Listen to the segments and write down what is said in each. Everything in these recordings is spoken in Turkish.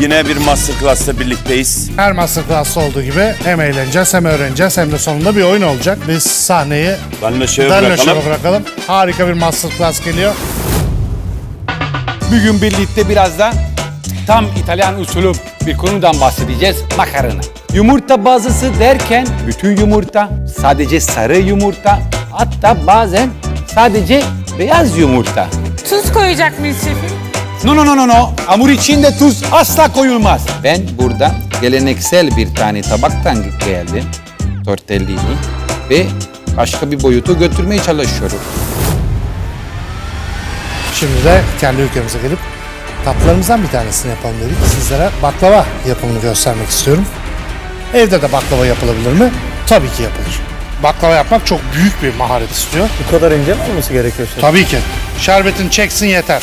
Yine bir masterclass'ta birlikteyiz. Her masterclass'ta olduğu gibi hem eğleneceğiz hem öğreneceğiz hem de sonunda bir oyun olacak. Biz sahneyi Danilo bırakalım. Bırakalım. Harika bir masterclass geliyor. Bugün birlikte biraz da tam İtalyan usulü bir konudan bahsedeceğiz. Makarna. Yumurta bazısı derken bütün yumurta, sadece sarı yumurta, hatta bazen sadece beyaz yumurta. Tuz koyacak mıyız şefim? No no no no no. Hamur içinde tuz asla koyulmaz. Ben burada geleneksel bir tane tabaktan geldim. Tortellini ve başka bir boyutu götürmeye çalışıyorum. Şimdi de kendi ülkemize gelip tatlılarımızdan bir tanesini yapalım dedik. Sizlere baklava yapımını göstermek istiyorum. Evde de baklava yapılabilir mi? Tabii ki yapılır. Baklava yapmak çok büyük bir maharet istiyor. Bu kadar ince mi olması gerekiyor? Tabii ki. Şerbetin çeksin yeter.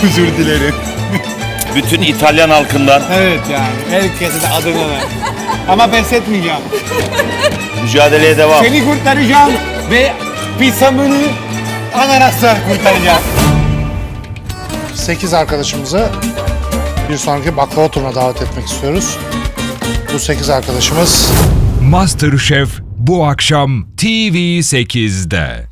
Özür dilerim. Bütün İtalyan halkından Evet yani herkese de adını ver. Ama pes etmeyeceğim. mücadeleye devam. Seni kurtaracağım ve pizzamını ananasla kurtaracağım. 8 arkadaşımızı bir sonraki baklava turuna davet etmek istiyoruz. Bu 8 arkadaşımız MasterChef bu akşam TV8'de.